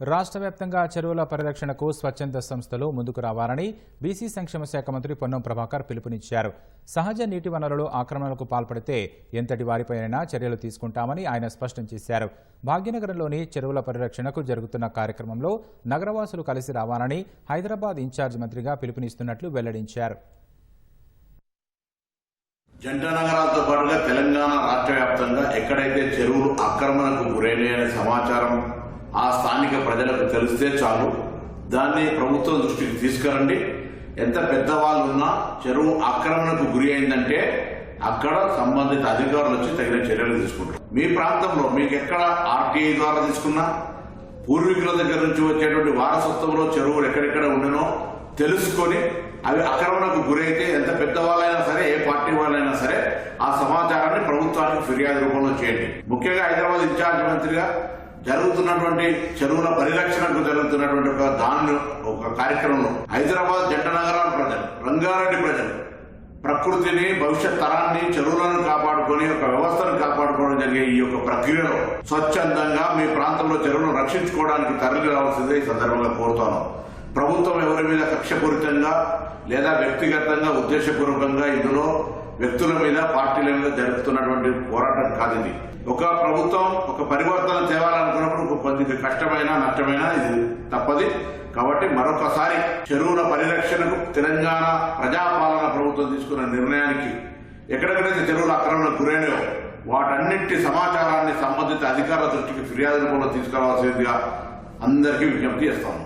రాష్ట్ర వ్యాప్తంగా చెరువుల పరిరక్షణకు స్వచ్ఛంద సంస్థలు ముందుకు రావాలని బీసీ సంక్షేమ శాఖ మంత్రి పొన్నం ప్రభాకర్ పిలుపునిచ్చారు. సహజ నీటి వనరులు ఆక్రమణలకు పాల్పడితే ఎంతటి వారిపైనైనా చర్యలు తీసుకుంటామని ఆయన స్పష్టం చేశారు. భాగ్యనగరంలోని చెరువుల పరిరక్షణకు జరుగుతున్న కార్యక్రమంలో నగరవాసులు కలిసి రావాలని హైదరాబాద్ ఇన్ఛార్జ్ మంత్రిగా పిలుపునిస్తున్నట్లు వెల్లడించారు. జంట నగరాలతో పాటుగా తెలంగాణ రాష్ట్ర వ్యాప్తంగా ఎక్కడైతే చెరువులు ఆక్రమణకు గురైనాయనే సమాచారం ఆ స్థానిక ప్రజలకు తెలిస్తే చాలు. దాన్ని ప్రభుత్వం దృష్టికి తీసుకురండి. ఎంత పెద్దవాళ్ళు ఉన్నా చెరువు ఆక్రమణకు గురి అయిందంటే అక్కడ సంబంధిత అధికారులు వచ్చి తగిన చర్యలు తీసుకుంటారు. మీ ప్రాంతంలో మీకు ఎక్కడ ఆర్టీఐ ద్వారా తీసుకున్నా పూర్వీకుల దగ్గర నుంచి వచ్చేటువంటి వారసత్వంలో చెరువులు ఎక్కడెక్కడ ఉండనో తెలుసుకొని అవి అక్రమణకు గురైతే ఎంత పెద్దవాళ్ళైనా సరే ఏ పార్టీ వాళ్ళైనా సరే ఆ సమాచారాన్ని ప్రభుత్వానికి ఫిర్యాదు రూపంలో చేయండి. ముఖ్యంగా హైదరాబాద్ ఇన్ఛార్జ్ మంత్రిగా జరుగుతున్నటువంటి చెరువుల పరిరక్షణకు జరుగుతున్నటువంటి ఒక దాని ఒక కార్యక్రమంలో హైదరాబాద్ జంట నగరాల ప్రజలు రంగారెడ్డి ప్రజలు ప్రకృతిని భవిష్యత్ తరాన్ని చెరువులను కాపాడుకొని ఒక వ్యవస్థను కాపాడుకోవడం జరిగే ఈ యొక్క ప్రక్రియలో స్వచ్ఛందంగా మీ ప్రాంతంలో చెరువులను రక్షించుకోవడానికి తరలి రావాల్సిందే ఈ సందర్భంగా కోరుతాను. ప్రభుత్వం ఎవరి మీద కక్షపూరితంగా లేదా వ్యక్తిగతంగా ఉద్దేశపూర్వకంగా ఇందులో వ్యక్తుల మీద పార్టీల మీద జరుపుతున్నటువంటి పోరాటం కాదు ఇది. ఒక ప్రభుత్వం ఒక పరివర్తన తేవాలనుకున్నప్పుడు ఒక కొద్దిగా కష్టమైన నష్టమైన ఇది తప్పది. కాబట్టి మరొకసారి చెరువుల పరిరక్షణకు తెలంగాణ ప్రజాపాలన ప్రభుత్వం తీసుకున్న నిర్ణయానికి ఎక్కడెక్కడైతే చెరువుల ఆక్రమణకు గురైనయో వాటన్నింటి సమాచారాన్ని సంబంధిత అధికారుల దృష్టికి ఫిర్యాదు రూపంలో తీసుకురావాల్సిందిగా అందరికీ విజ్ఞప్తి చేస్తాము